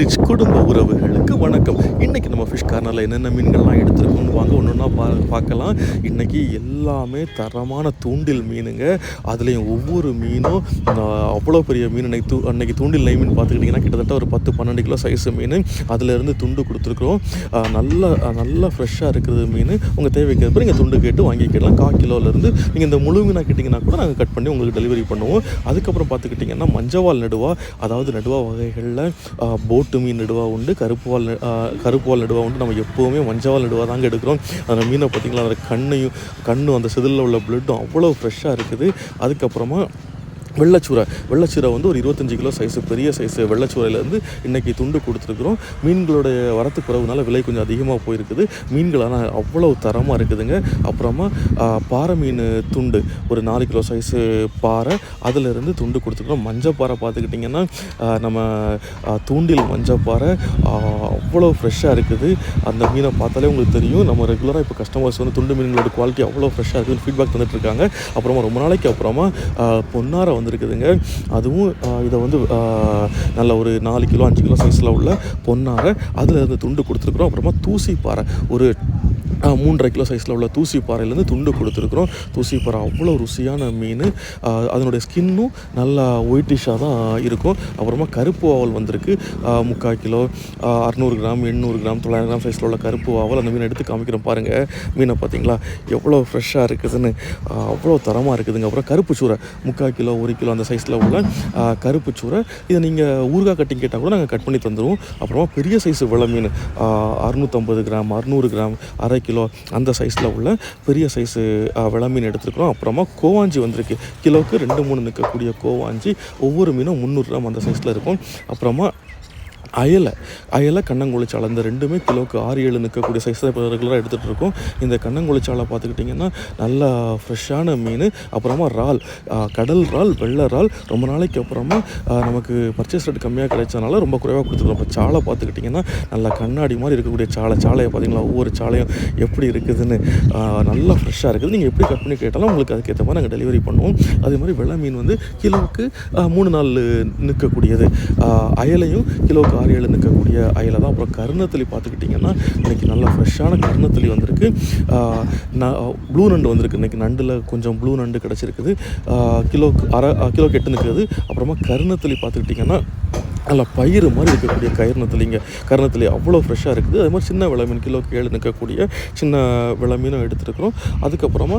Rich குடும்ப உறவுகளுக்கு வணக்கம். இன்றைக்கி நம்ம ஃபிஷ் கார்னரில் என்னென்ன மீன்கள்லாம் எடுத்துருக்கோம்னு வாங்க ஒன்று ஒன்றா பா பார்க்கலாம். இன்றைக்கி எல்லாமே தரமான தூண்டில் மீனுங்க. அதுலேயும் ஒவ்வொரு மீனும் அவ்வளோ பெரிய மீன் அன்னைக்கு தூ அன்றைக்கி தூண்டில் நெய் மீன் பார்த்துக்கிட்டிங்கன்னா கிட்டத்தட்ட ஒரு பத்து பன்னெண்டு கிலோ சைஸ் மீன். அதிலேருந்து துண்டு கொடுத்துருக்குறோம். நல்லா நல்ல நல்லா ஃப்ரெஷ்ஷாக இருக்கிறது மீன். உங்கள் தேவைக்கு அப்புறம் நீங்கள் துண்டு கேட்டு வாங்கிக்கலாம் கால் கிலோலேருந்து நீங்கள் இந்த முழு மீனாக கேட்டிங்கன்னா கூட நாங்கள் கட் பண்ணி உங்களுக்கு டெலிவரி பண்ணுவோம். அதுக்கப்புறம் பார்த்துக்கிட்டிங்கன்னா மஞ்சவால் நடுவா அதாவது நடுவா வகைகளில் போட்டு மீன் நடுவா உண்டு கருப்புவால் கருப்புவால் நடுவா உண்டு. நம்ம எப்போவுமே மஞ்சவால் நடுவா தாங்க எடுக்கிறோம். அந்த மீனை பார்த்திங்களா அந்த கண்ணையும் கண்ணும் அந்த செதிலில் உள்ள பிளட்டும் அவ்வளோ ஃப்ரெஷ்ஷாக இருக்குது. அதுக்கப்புறமா வெள்ளச்சூரை வெள்ளச்சூரை வந்து ஒரு இருபத்தஞ்சி கிலோ சைஸு பெரிய சைஸு வெள்ளச்சூரையிலேருந்து இன்றைக்கி துண்டு கொடுத்துருக்குறோம். மீன்களுடைய வரத்து குறைவுனால விலை கொஞ்சம் அதிகமாக போயிருக்குது. மீன்கள் ஆனால் அவ்வளோ தரமாக இருக்குதுங்க. அப்புறமா பாறை மீன் துண்டு ஒரு நாலு கிலோ சைஸு பாறை அதிலிருந்து துண்டு கொடுத்துருக்குறோம். மஞ்சப்பாறை பார்த்துக்கிட்டிங்கன்னா நம்ம தூண்டில் மஞ்சள் பாறை அவ்வளோ ஃப்ரெஷ்ஷாக இருக்குது. அந்த மீனை பார்த்தாலே உங்களுக்கு தெரியும். நம்ம ரெகுலராக இப்போ கஸ்டமர்ஸ் வந்து துண்டு மீன்களோட குவாலிட்டி அவ்வளோ ஃப்ரெஷ்ஷாக இருக்குதுன்னு ஃபீட்பேக் தந்துட்டுருக்காங்க அப்புறமா ரொம்ப நாளைக்கு அப்புறமா பொன்னாரை வந்திருக்குதுங்க. அதுவும் இதை வந்து நல்ல ஒரு நாலு கிலோ அஞ்சு கிலோ சைஸில் உள்ள பொன்னாரை அதில் இருந்து துண்டு கொடுத்துருக்குறோம். அப்புறமா தூசி பாறை. ஒரு மூன்றரை கிலோ சைஸில் உள்ள தூசி பாறையிலேருந்து துண்டு கொடுத்துருக்குறோம். தூசி பாறை அவ்வளோ ருசியான மீன். அதனுடைய ஸ்கின்னும் நல்லா ஒயிட்டிஷாக தான் இருக்கும். அப்புறமா கருப்பு ஆவல் வந்திருக்கு. முக்கால் கிலோ அறநூறு கிராம் எண்ணூறு கிராம் தொள்ளாயிரம் கிராம் சைஸில் உள்ள கருப்பு ஆவல் அந்த மீனை எடுத்து காமிக்கிறோம் பாருங்கள் மீனை பார்த்தீங்களா? எவ்வளோ ஃப்ரெஷ்ஷாக இருக்குதுன்னு அவ்வளோ தரமாக இருக்குதுங்க. அப்புறம் கருப்பு சூறை முக்கால் கிலோ ஒரு கிலோ அந்த சைஸில் உள்ள கருப்பு சூரை இதை நீங்கள் ஊறுகாய் கட்டிங் கேட்டால் கூட நாங்கள் கட் பண்ணி தந்துடுவோம் அப்புறமா பெரிய சைஸ் வெள்ள மீன் அறுநூற்றம்பது கிராம் அறுநூறு கிராம் அரை கிலோ கிலோ அந்த சைஸில் உள்ள பெரிய சைஸு விளமீன் எடுத்துருக்குறோம். அப்புறமா கோவாஞ்சி வந்திருக்கு. கிலோவுக்கு ரெண்டு மூணு நிற்கக்கூடிய கோவாஞ்சி. ஒவ்வொரு மீனும் முந்நூறு அந்த சைஸில் இருக்கும். அப்புறமா அயலை அயலை கண்ணங்குளிச்சாலை. இந்த ரெண்டுமே கிலோவுக்கு ஆறு ஏழு நிற்கக்கூடிய சைஸில் இப்போ ரெகுலராக எடுத்துகிட்டு இருக்கோம். இந்த கண்ணங்குளிச்சாலை பார்த்துக்கிட்டிங்கன்னா நல்லா ஃப்ரெஷ்ஷான மீன் அப்புறமா இறால் கடல் இறால் வெள்ளை இறால். ரொம்ப நாளைக்கு அப்புறமா நமக்கு பர்ச்சேஸ் ரேட் கம்மியாக கிடைச்சனால ரொம்ப குறைவாக கொடுத்துருக்கோம். இப்போ சாலை பார்த்துக்கிட்டிங்கன்னா நல்லா கண்ணாடி மாதிரி இருக்கக்கூடிய சாலை சாலையை பார்த்தீங்களா? ஒவ்வொரு சாலையும் எப்படி இருக்குதுன்னு நல்லா ஃப்ரெஷ்ஷாக இருக்குது. நீங்கள் எப்படி கட் பண்ணி கேட்டாலும் உங்களுக்கு அதுக்கேற்ற மாதிரி நாங்கள் டெலிவரி பண்ணுவோம். அதே மாதிரி வெள்ளை மீன் வந்து கிலோவுக்கு மூணு நாள் நிற்கக்கூடியது. அயலையும் கிலோவுக்கு ஆறு நிற்கக்கூடிய அயலை தான் அப்புறம் கருணத்தளி பார்த்துக்கிட்டிங்கன்னா இன்றைக்கி நல்லா ஃப்ரெஷ்ஷான கருணத்தளி வந்திருக்கு. ப்ளூ நண்டு வந்திருக்கு. இன்றைக்கி நண்டில் கொஞ்சம் ப்ளூ நண்டு கிடச்சிருக்குது. கிலோ கிலோக்கு அரை கிலோ கிலோக்கு எட்டு நிற்கிறது அப்புறமா கருணத்தளி பார்த்துக்கிட்டிங்கன்னா நல்ல பயிறு மாதிரி இருக்கக்கூடிய கருணத்தளிங்க கருணத்துலேயே அவ்வளோ ஃப்ரெஷ்ஷாக இருக்குது. அதே மாதிரி சின்ன விளமீன் கிலோ கேழு ஏழு நிற்கக்கூடிய சின்ன விளமீனும் எடுத்துருக்குறோம். அதுக்கப்புறமா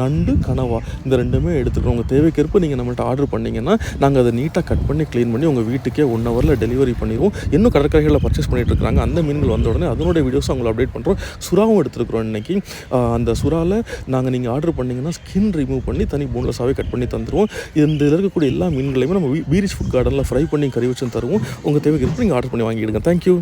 நண்டு கனவா இந்த ரெண்டுமே எடுத்துக்கிறோம். உங்கள் தேவைக்கேற்ப நீங்கள் நம்மள்ட்ட ஆர்டர் பண்ணிங்கன்னா நாங்கள் அதை நீட்டாக கட் பண்ணி க்ளீன் பண்ணி உங்கள் வீட்டுக்கே ஒன் ஹவரில் டெலிவரி பண்ணிடுவோம். இன்னும் கடற்கரைகளில் பர்ச்சேஸ் பண்ணிகிட்டு இருக்காங்க அந்த மீன்கள் வந்த உடனே அதனுடைய வீடியோஸ் அவங்களை அப்டேட் பண்ணுறோம் சுறாவும் எடுத்துருக்குறோம் இன்றைக்கி அந்த சுறாவில் நாங்கள் நீங்கள் ஆர்டர் பண்ணிங்கன்னா ஸ்கின் ரிமூவ் பண்ணி தனி போன்லெஸ்ஸாகவே கட் பண்ணி தந்துடுவோம் இந்த இதில் இருக்கக்கூடிய எல்லா மீன்களையுமே நம்ம பீரிச் ஃபுட் கார்டனில் ஃப்ரை பண்ணி சர்வீஸும் தருவோம். உங்கள் தேவைக்கு நீங்கள் ஆர்டர் பண்ணி வாங்கிடுங்க. தேங்க்யூ